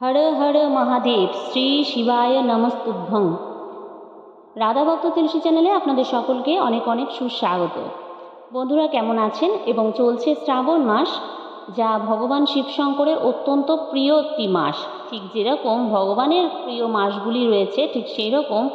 হর হর মহাদেব, শ্রী শিবায় নমস্তুভ্যং। রাধাভক্ত তুলসী চ্যানেলে আপনাদের সকলকে অনেক অনেক সুস্বাগত। বন্ধুরা কেমন আছেন এবং চলছে শ্রাবণ মাস, যা ভগবান শিবশঙ্করের অত্যন্ত প্রিয় একটি মাস। ঠিক যেরকম ভগবানের প্রিয় মাসগুলি রয়েছে, ঠিক সেই রকম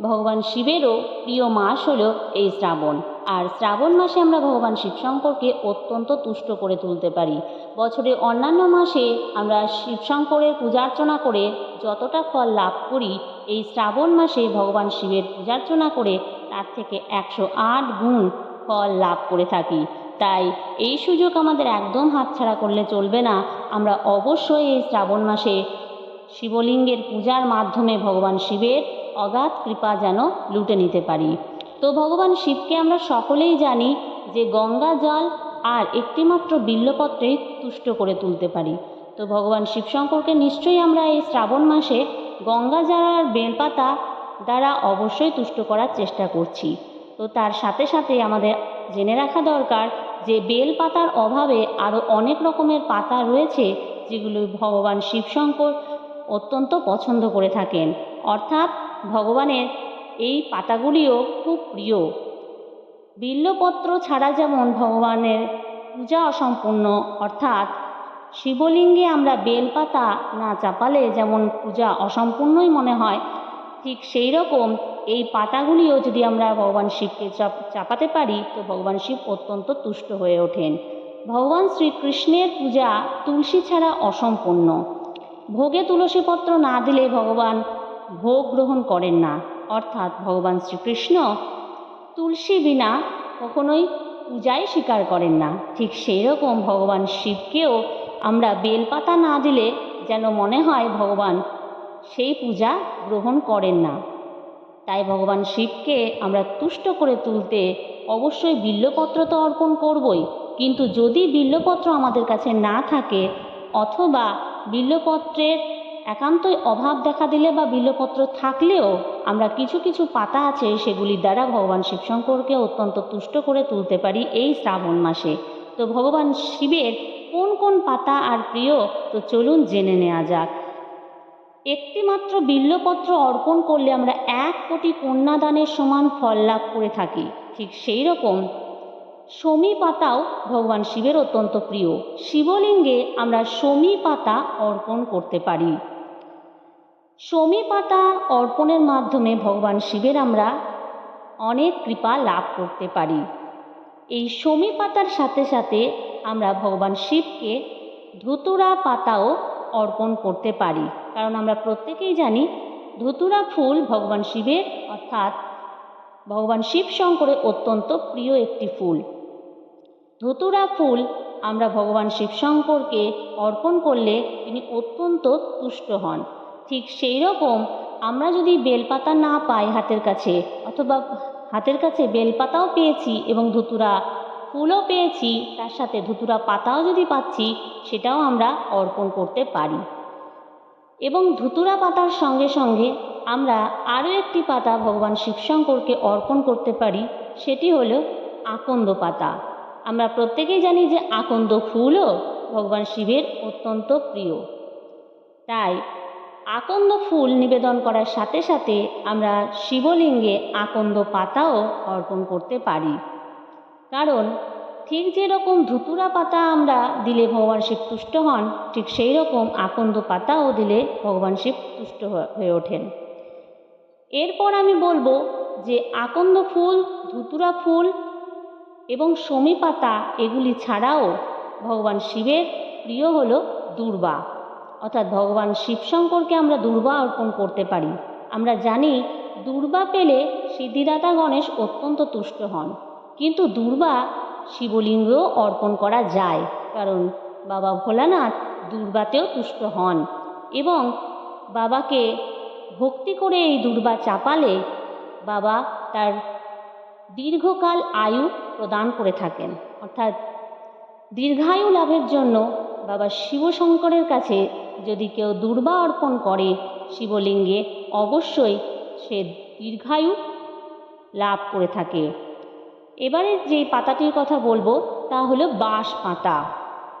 ভগবান শিবেরও প্রিয় মাস হলো এই শ্রাবণ। আর শ্রাবণ মাসে আমরা ভগবান শিবশঙ্করকে অত্যন্ত তুষ্ট করে তুলতে পারি। বছরের অন্যান্য মাসে আমরা শিব শিবশঙ্করের পূজার্চনা করে যতটা ফল লাভ করি, এই শ্রাবণ মাসে ভগবান শিবের পূজার্চনা করে তার থেকে একশো আট গুণ ফল লাভ করে থাকি। তাই এই সুযোগ আমাদের একদম হাতছাড়া করলে চলবে না। আমরা অবশ্যই এই শ্রাবণ মাসে শিবলিঙ্গের পূজার মাধ্যমে ভগবান শিবের অগাধ কৃপা যেন লুটে নিতে পারি। তো ভগবান শিবকে আমরা সকলেই জানি যে গঙ্গা জল আর একটিমাত্র বিল্লপত্রেই তুষ্ট করে তুলতে পারি। তো ভগবান শিব শিবশঙ্করকে নিশ্চয়ই আমরা এই শ্রাবণ মাসে গঙ্গা জল আর বেলপাতা দ্বারা অবশ্যই তুষ্ট করার চেষ্টা করছি। তো তার সাথে সাথে আমাদের জেনে রাখা দরকার যে বেল পাতার অভাবে আরও অনেক রকমের পাতা রয়েছে যেগুলো ভগবান শিবশঙ্কর অত্যন্ত পছন্দ করে থাকেন। অর্থাৎ ভগবানের এই পাতাগুলিও খুব প্রিয়। বিল্লপত্র ছাড়া যেমন ভগবানের পূজা অসম্পূর্ণ, অর্থাৎ শিবলিঙ্গে আমরা বেলপাতা না চাপালে যেমন পূজা অসম্পূর্ণই মনে হয়, ঠিক সেই রকম এই পাতাগুলিও যদি আমরা ভগবান শিবকে চাপ, চাপাতে পারি, তো ভগবান শিব অত্যন্ত তুষ্ট হয়ে ওঠেন। ভগবান শ্রীকৃষ্ণের পূজা তুলসী ছাড়া অসম্পূর্ণ। ভোগে তুলসীপত্র না দিলে ভগবান ভোগ গ্রহণ করেন না। অর্থাৎ ভগবান শ্রীকৃষ্ণ তুলসী বিনা কখনোই পূজাই স্বীকার করেন না। ঠিক সেই রকম ভগবান শিবকেও আমরা বেলপাতা না দিলে যেন মনে হয় ভগবান সেই পূজা গ্রহণ করেন না। তাই ভগবান শিবকে আমরা তুষ্ট করে তুলতে অবশ্যই বিল্লপত্র তো অর্পণ করবই। কিন্তু যদি বিল্লপত্র আমাদের কাছে না থাকে, অথবা বিল্লপত্রের একান্তই অভাব দেখা দিলে বা বিলপত্র থাকলেও আমরা কিছু কিছু পাতা আছে সেগুলির দ্বারা ভগবান শিবশঙ্করকে অত্যন্ত তুষ্ট করে তুলতে পারি এই শ্রাবণ মাসে। তো ভগবান শিবের কোন কোন পাতা আর প্রিয়, তো চলুন জেনে নেওয়া যাক। একটিমাত্র বিল্লপত্র অর্পণ করলে আমরা এক কোটি কন্যাদানের সমান ফল লাভ করে থাকি। ঠিক সেই রকম সমী পাতাও ভগবান শিবের অত্যন্ত প্রিয়। শিবলিঙ্গে আমরা সমী পাতা অর্পণ করতে পারি। সমী পাতা অর্পণের মাধ্যমে ভগবান শিবের আমরা অনেক কৃপা লাভ করতে পারি। এই সমী পাতার সাথে সাথে আমরা ভগবান শিবকে ধুতুরা পাতাও অর্পণ করতে পারি। কারণ আমরা প্রত্যেকেই জানি, ধুতুরা ফুল ভগবান শিবের, অর্থাৎ ভগবান শিব শঙ্করের অত্যন্ত প্রিয় একটি ফুল। ধুতুরা ফুল আমরা ভগবান শিবশঙ্করকে অর্পণ করলে তিনি অত্যন্ত তুষ্ট হন। ঠিক সেই রকম আমরা যদি বেলপাতা না পাই হাতের কাছে অথবা হাতের কাছে বেলপাতাও পেয়েছি এবং ধুতুরা ফুলও পেয়েছি, তার সাথে ধুতুরা পাতাও যদি পাচ্ছি, সেটাও আমরা অর্পণ করতে পারি। এবং ধুতুরা পাতার সঙ্গে সঙ্গে আমরা আরও একটি পাতা ভগবান শিবশঙ্করকে অর্পণ করতে পারি, সেটি হলো আকন্দ পাতা। আমরা প্রত্যেকেই জানি যে আকন্দ ফুলও ভগবান শিবের অত্যন্ত প্রিয়। তাই আকন্দ ফুল নিবেদন করার সাথে সাথে আমরা শিবলিঙ্গে আকন্দ পাতাও অর্পণ করতে পারি। কারণ ঠিক যেরকম ধুতুরা পাতা আমরা দিলে ভগবান শিব তুষ্ট হন, ঠিক সেই রকম আকন্দ পাতাও দিলে ভগবান শিব তুষ্ট হয়ে ওঠেন। এরপর আমি বলব যে আকন্দ ফুল, ধুতুরা ফুল এবং সমী পাতা এগুলি ছাড়াও ভগবান শিবের প্রিয় হলো দুর্বা। অর্থাৎ ভগবান শিব শিবশঙ্করকে আমরা দুর্বা অর্পণ করতে পারি। আমরা জানি দুর্বা পেলে সিদ্ধিদাতা গণেশ অত্যন্ত তুষ্ট হন। কিন্তু দুর্বা শিবলিঙ্গ অর্পণ করা যায়, কারণ বাবা ভোলানাথ দুর্বাতেও তুষ্ট হন এবং বাবাকে ভক্তি করে এই দুর্বা চাপালে বাবা তার দীর্ঘকাল আয়ু প্রদান করে থাকেন। অর্থাৎ দীর্ঘায়ু লাভের জন্য বাবা শিবশঙ্করের কাছে যদি কেউ দুর্বা অর্পণ করে, শিবলিঙ্গে অবশ্যই সে দীর্ঘায়ু লাভ করে থাকে। এবারে যে পাতাটির কথা বলব, তা হলো বাঁশ পাতা।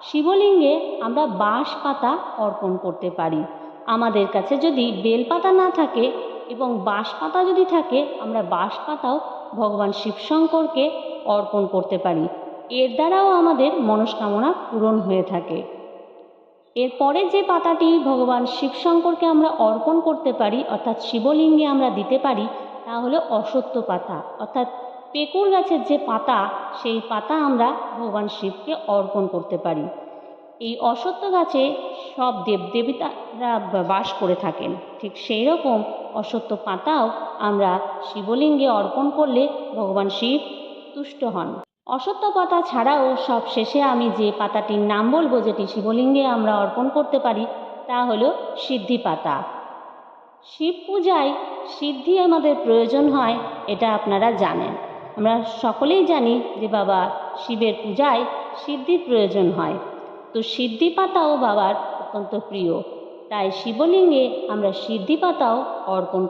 শিবলিঙ্গে আমরা বাঁশ পাতা অর্পণ করতে পারি। আমাদের কাছে যদি বেলপাতা না থাকে এবং বাঁশ পাতা যদি থাকে, আমরা বাঁশ পাতাও ভগবান শিবশঙ্করকে অর্পণ করতে পারি। এর দ্বারাও আমাদের মনস্কামনা পূরণ হয়ে থাকে। এরপরে যে পাতাটি ভগবান শিবশঙ্করকে আমরা অর্পণ করতে পারি, অর্থাৎ শিবলিঙ্গে আমরা দিতে পারি, তা হলো অসত্য পাতা। অর্থাৎ পেকুর গাছের যে পাতা, সেই পাতা আমরা ভগবান শিবকে অর্পণ করতে পারি। এই অসত্য গাছে সব দেবদেবীতারা বাস করে থাকেন। ঠিক সেই রকম অসত্য পাতাও আমরা শিবলিঙ্গে অর্পণ করলে ভগবান শিব তুষ্ট হন। অসত্য পাতা ছাড়াও সব শেষে আমি যে পাতাটির নাম বলব, যেটি শিবলিঙ্গে আমরা অর্পণ করতে পারি, তা হলো সিদ্ধি পাতা। শিব পূজায় সিদ্ধি আমাদের প্রয়োজন হয়, এটা আপনারা জানেন। আমরা সকলেই জানি যে বাবা শিবের পূজায় সিদ্ধির প্রয়োজন হয়। তো সিদ্ধি পাতাও বাবার অত্যন্ত প্রিয়। তাই শিবলিঙ্গে আমরা সিদ্ধি পাতাও অর্পণ